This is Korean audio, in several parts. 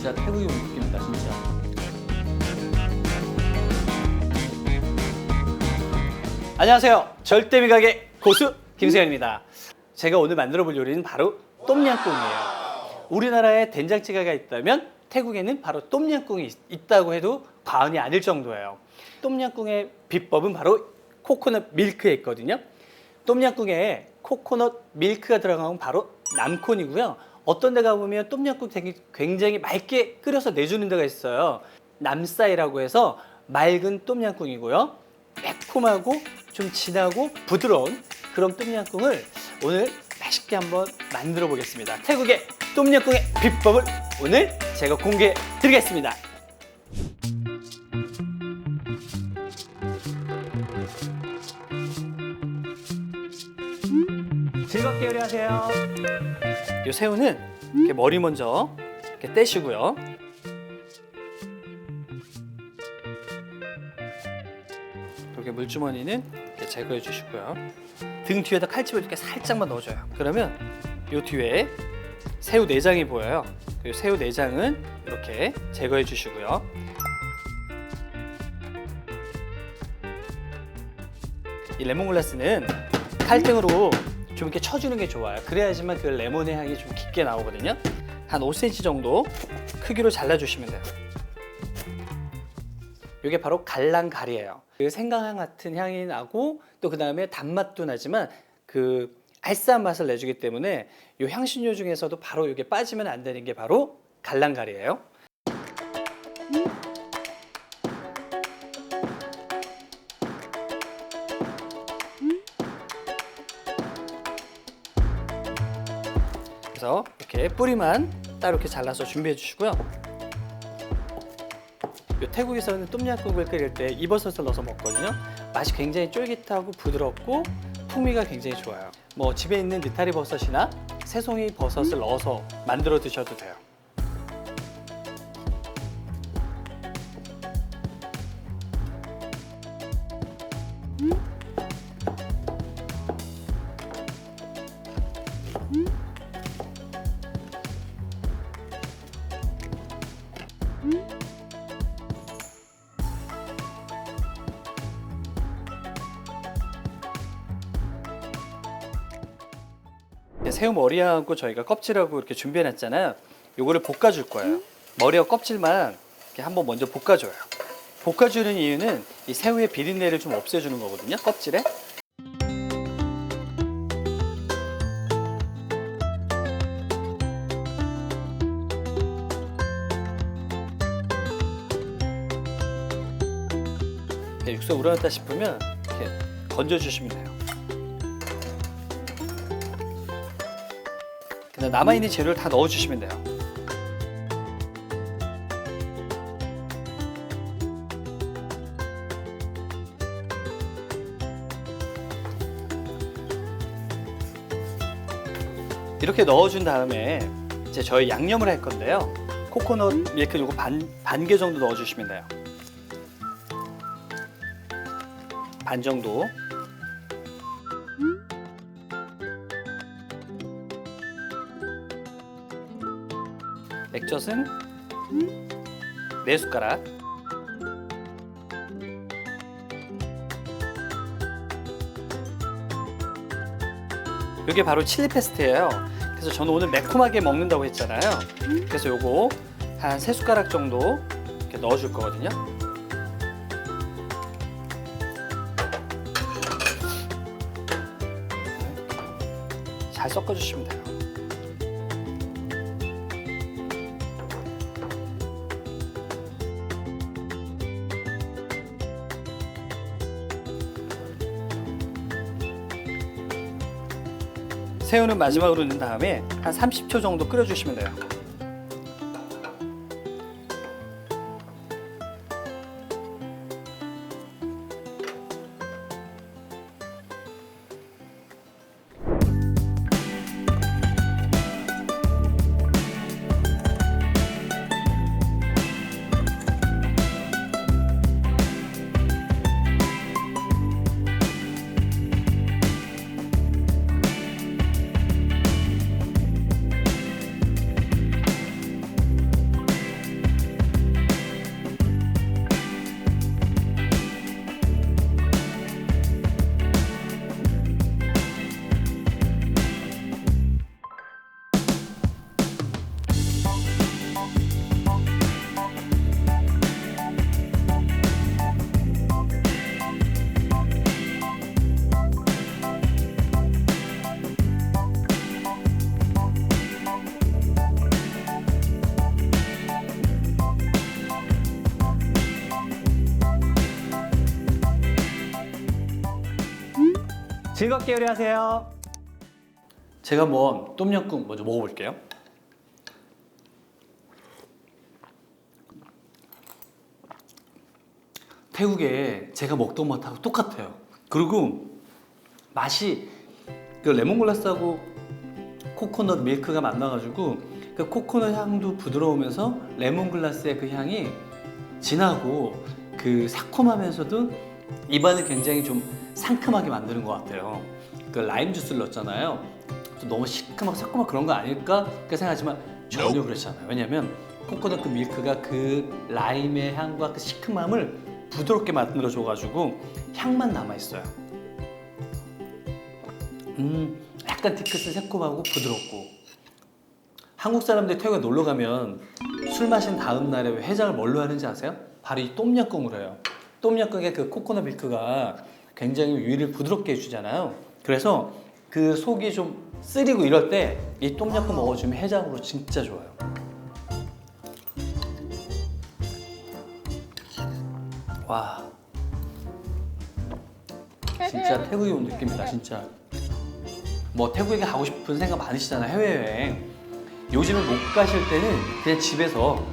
진짜 태국이 온 느낌이다 진짜. 안녕하세요. 절대 미각의 고수 김세현입니다. 제가 오늘 만들어 볼 요리는 바로 똠양꿍이에요. 우리나라에 된장찌개가 있다면 태국에는 바로 똠양꿍이 있- 있다고 해도 과언이 아닐 정도예요. 똠양꿍의 비법은 바로 코코넛 밀크에 있거든요. 똠양꿍에 코코넛 밀크가 들어간 건 바로 남콘이고요. 어떤 데 가보면 똠양꿍 되게 굉장히 맑게 끓여서 내주는 데가 있어요. 남싸이라고 해서 맑은 똠양꿍이고요. 매콤하고 좀 진하고 부드러운 그런 똠양꿍을 오늘 맛있게 한번 만들어 보겠습니다. 태국의 똠양꿍의 비법을 오늘 제가 공개해 드리겠습니다. 즐겁게 요리하세요. 이 새우는 이렇게 머리 먼저 이렇게 떼시고요. 이렇게 물주머니는 이렇게 제거해 주시고요. 등 뒤에다 칼집을 이렇게 살짝만 넣어줘요. 그러면 이 뒤에 새우 내장이 보여요. 이 새우 내장은 이렇게 제거해 주시고요. 이 레몬글라스는 칼등으로 좀 이렇게 쳐주는 게 좋아요. 그래야지만 그 레몬의 향이 좀 깊게 나오거든요. 한 5cm 정도 크기로 잘라주시면 돼요. 이게 바로 갈랑갈이에요. 그 생강향 같은 향이 나고 또 그 다음에 단맛도 나지만 그 알싸한 맛을 내주기 때문에 이 향신료 중에서도 바로 이게 빠지면 안 되는 게 바로 갈랑갈이에요. 그 래서 이렇게 뿌리만 따로 이렇게 잘라서 준비해 주시고요. 요 태국에서는 똠양꿍을 끓일 때 이버섯을 넣어서 먹거든요. 맛이 굉장히 쫄깃하고 부드럽고 풍미가 굉장히 좋아요. 뭐 집에 있는 느타리 버섯이나 새송이 버섯을 넣어서 만들어 드셔도 돼요. 새우 머리하고 저희가 껍질하고 이렇게 준비해 놨잖아요. 요거를 볶아 줄 거예요. 머리와 껍질만 이렇게 한번 먼저 볶아 줘요. 볶아 주는 이유는 이 새우의 비린내를 좀 없애 주는 거거든요. 껍질에. 이렇게 육수가 우러났다 싶으면 이렇게 건져 주시면 돼요. 그다음 남아 있는 재료를 다 넣어 주시면 돼요. 이렇게 넣어준 다음에 이제 저희 양념을 할 건데요. 코코넛 밀크 요거 반, 반 개 정도 넣어주시면 돼요. 반 정도. 액젓은 네 숟가락. 이게 바로 칠리 페스트예요. 그래서 저는 오늘 매콤하게 먹는다고 했잖아요. 그래서 요거 한 세 숟가락 정도 이렇게 넣어줄 거거든요. 잘 섞어주시면 돼요. 새우는 마지막으로 넣은 다음에 한 30초 정도 끓여주시면 돼요. 즐겁게 요리하세요. 제가 한번 똠양꿍 먼저 먹어볼게요. 태국에 제가 먹던 맛하고 똑같아요. 그리고 맛이 그 레몬글라스하고 코코넛 밀크가 만나가지고 그 코코넛 향도 부드러우면서 레몬글라스의 그 향이 진하고 그 새콤하면서도 입안을 굉장히 좀 상큼하게 만드는 것 같아요. 그 라임 주스를 넣었잖아요. 좀 너무 시큼하고 새콤한 그런 거 아닐까? 그 생각하지만 전혀 그렇지 않아요. 왜냐면 코코넛 그 밀크가 그 라임의 향과 그 시큼함을 부드럽게 만들어줘가지고 향만 남아있어요. 음, 약간 디크스 새콤하고 부드럽고 한국 사람들 태국에 놀러 가면 술 마신 다음 날에 왜 해장을 뭘로 하는지 아세요? 바로 이 똠양꿍으로 해요. 똠양꿍의 그 코코넛 밀크가 굉장히 위를 부드럽게 해주잖아요. 그래서 그 속이 좀 쓰리고 이럴 때 이 똠양꿍 먹어주면 해장으로 진짜 좋아요. 와, 진짜 태국에 온 느낌이다, 진짜. 뭐 태국에 가고 싶은 생각 많으시잖아요, 해외여행. 요즘에 못 가실 때는 그냥 집에서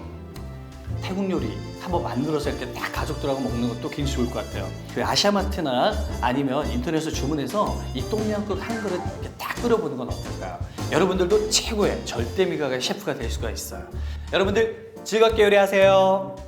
태국 요리 한번 만들어서 이렇게 딱 가족들하고 먹는 것도 굉장히 좋을 것 같아요. 그 아시아마트나 아니면 인터넷에서 주문해서 이 똠양꿍 한 그릇 이렇게 딱 끓여보는 건 어떨까요? 여러분들도 최고의 절대 미각의 셰프가 될 수가 있어요. 여러분들 즐겁게 요리하세요.